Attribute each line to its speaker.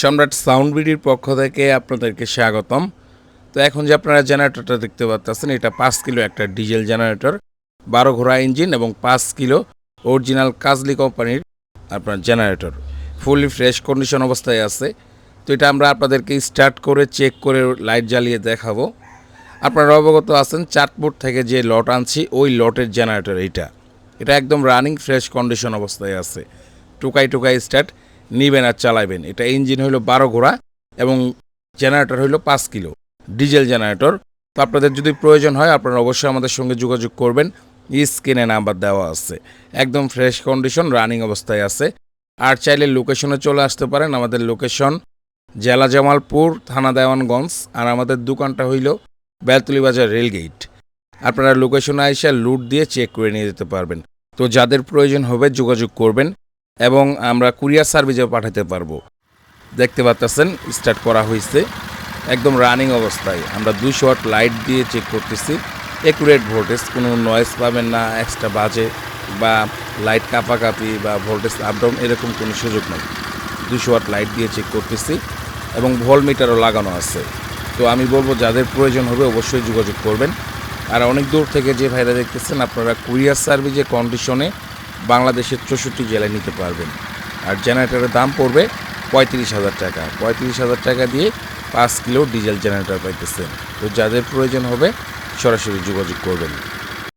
Speaker 1: সম্রাট সাউন্ড বিডির পক্ষ থেকে আপনাদেরকে স্বাগতম। তো এখন যে আপনারা জেনারেটরটা দেখতে পাচ্ছেন এটা পাঁচ কিলো একটা ডিজেল জেনারেটর, বারো ঘোড়া ইঞ্জিন এবং পাঁচ কিলো অরিজিনাল কাজলি কোম্পানির আপনার জেনারেটর। ফুললি ফ্রেশ কন্ডিশন অবস্থায় আছে। তো এটা আমরা আপনাদেরকে স্টার্ট করে চেক করে লাইট জ্বালিয়ে দেখাবো। আপনারা অবগত আছেন চাটপুর থেকে যে লট আনছি, ওই লটের জেনারেটর এইটা। এটা একদম রানিং ফ্রেশ কন্ডিশন অবস্থায় আছে। টুকাই টুকাই স্টার্ট নিবেন আর চালাবেন। এটা ইঞ্জিন হলো বারো ঘোড়া এবং জেনারেটর হলো পাঁচ কিলো, ডিজেল জেনারেটর। তো আপনাদের যদি প্রয়োজন হয়, আপনারা অবশ্যই আমাদের সঙ্গে যোগাযোগ করবেন। স্ক্রিনে নাম্বার দেওয়া আছে। একদম ফ্রেশ কন্ডিশন, রানিং অবস্থায় আছে। আর চাইলে লোকেশনে চলে আসতে পারেন। আমাদের লোকেশন জেলা জামালপুর, থানা দেওয়ানগঞ্জ। আর আমাদের দোকানটা হইল বেলতুলি বাজার রেলগেট আপনারা লোকেশনে আইসা লুট দিয়ে চেক করে নিয়ে যেতে পারবেন। তো যাদের প্রয়োজন হবে যোগাযোগ করবেন। এবং আমরা কুরিয়ার সার্ভিসেও পাঠাতে পারব। দেখতে পাচ্ছেন, স্টার্ট করা হয়েছে। একদম রানিং অবস্থায়। আমরা দুশো ওয়াট লাইট দিয়ে চেক করতেছি। একুরেট ভোল্টেজ কোনো নয়েজ পাবেন না এক্সট্রা বাজে বা লাইট কাপাকাপি বা ভোল্টেজ আপডাউন এরকম কোনো সুযোগ নেই। দুশো ওয়াট লাইট দিয়ে চেক করতেছি এবং ভোল্ট মিটারও লাগানো আছে। তো আমি বলব, যাদের প্রয়োজন হবে অবশ্যই যোগাযোগ করবেন। আর অনেক দূর থেকে যে ভাইরা দেখতেছেন, আপনারা কুরিয়ার সার্ভিসে কন্ডিশনে বাংলাদেশের চৌষট্টি জেলায় নিতে পারবেন। আর জেনারেটরের দাম পড়বে পঁয়ত্রিশ হাজার টাকা। পঁয়ত্রিশ হাজার টাকা দিয়ে পাঁচ কিলো ডিজেল জেনারেটার পাইতেছেন। তো যাদের প্রয়োজন হবে সরাসরি যোগাযোগ করবেন।